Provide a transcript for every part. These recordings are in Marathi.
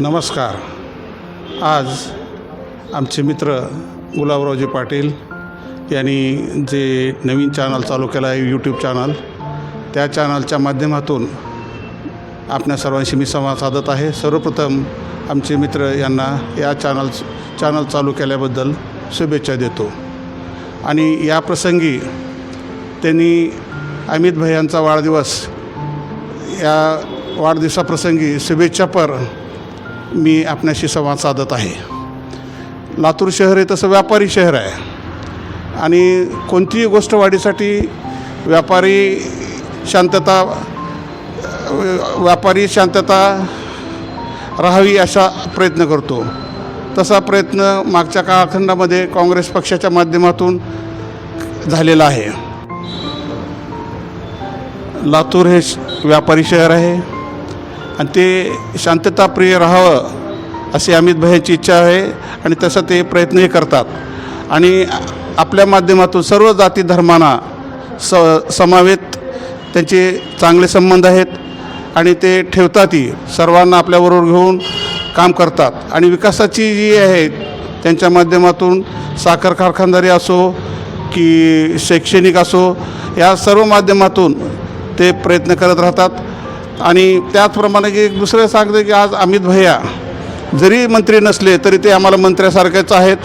नमस्कार. आज आमचे मित्र गुलाबरावजी पाटील यांनी जे नवीन चॅनल चालू केलं आहे यूट्यूब चॅनल त्या चॅनलच्या माध्यमातून आपल्या सर्वांशी मी संवाद साधत आहे. सर्वप्रथम आमचे मित्र यांना या चॅनल चॅनल चालू केल्याबद्दल शुभेच्छा देतो. आणि या प्रसंगी त्यांनी अमित भैयांचा वाढदिवस या वाढदिवसाप्रसंगी शुभेच्छापर मी आपल्याशी संवाद साधत आहे. लातूर शहर हे तसं व्यापारी शहर आहे. आणि कोणतीही गोष्ट वाढीसाठी व्यापारी शांतता व्यापारी शांतता राहावी असा प्रयत्न करतो. तसा प्रयत्न मागच्या काळखंडामध्ये काँग्रेस पक्षाच्या माध्यमातून झालेला आहे. लातूर हे श- व्यापारी शहर आहे. आणि ते शांतताप्रिय राहावं अशी अमित भाईची इच्छा आहे आणि तसं ते प्रयत्नही करतात. आणि आपल्या माध्यमातून सर्व जाती धर्मांना स समावेत त्यांचे चांगले संबंध आहेत आणि ते ठेवतातही सर्वांना आपल्याबरोबर घेऊन काम करतात. आणि विकासाची जी आहे त्यांच्या माध्यमातून साखर कारखानदारी असो की शैक्षणिक असो या सर्व माध्यमातून ते प्रयत्न करत राहतात. आणि त्याचप्रमाणे की एक दुसरं सांगते की आज अमित भैया जरी मंत्री नसले तरी ते आम्हाला मंत्र्यासारखेच आहेत.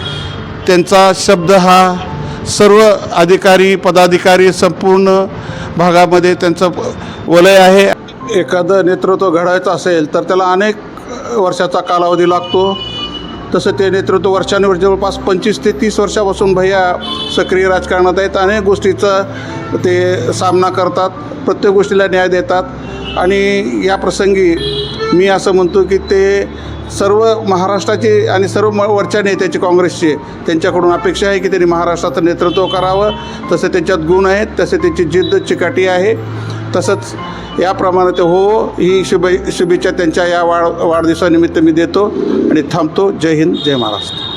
त्यांचा शब्द हा सर्व अधिकारी पदाधिकारी संपूर्ण भागामध्ये त्यांचं वलय आहे. एखादं नेतृत्व घडायचं असेल तर त्याला अनेक वर्षाचा कालावधी लागतो. तसं ते नेतृत्व वर्षानुवर्ष जवळपास पंचवीस ते तीस वर्षापासून भैया सक्रिय राजकारणात आहेत. अनेक गोष्टीचा ते सामना करतात प्रत्येक गोष्टीला न्याय देतात. आणि या प्रसंगी मी असं म्हणतो की ते सर्व महाराष्ट्राचे आणि सर्व म- वरच्या नेत्याचे काँग्रेसचे त्यांच्याकडून अपेक्षा आहे की त्यांनी महाराष्ट्राचं नेतृत्व करावं. तसं त्यांच्यात गुण आहेत तसे त्यांची जिद्द चिकाटी आहे. तसंच याप्रमाणे ते हो ही शुभे शुभेच्छा त्यांच्या या वाढ वाढदिवसानिमित्त मी देतो आणि थांबतो. जय हिंद जय महाराष्ट्र.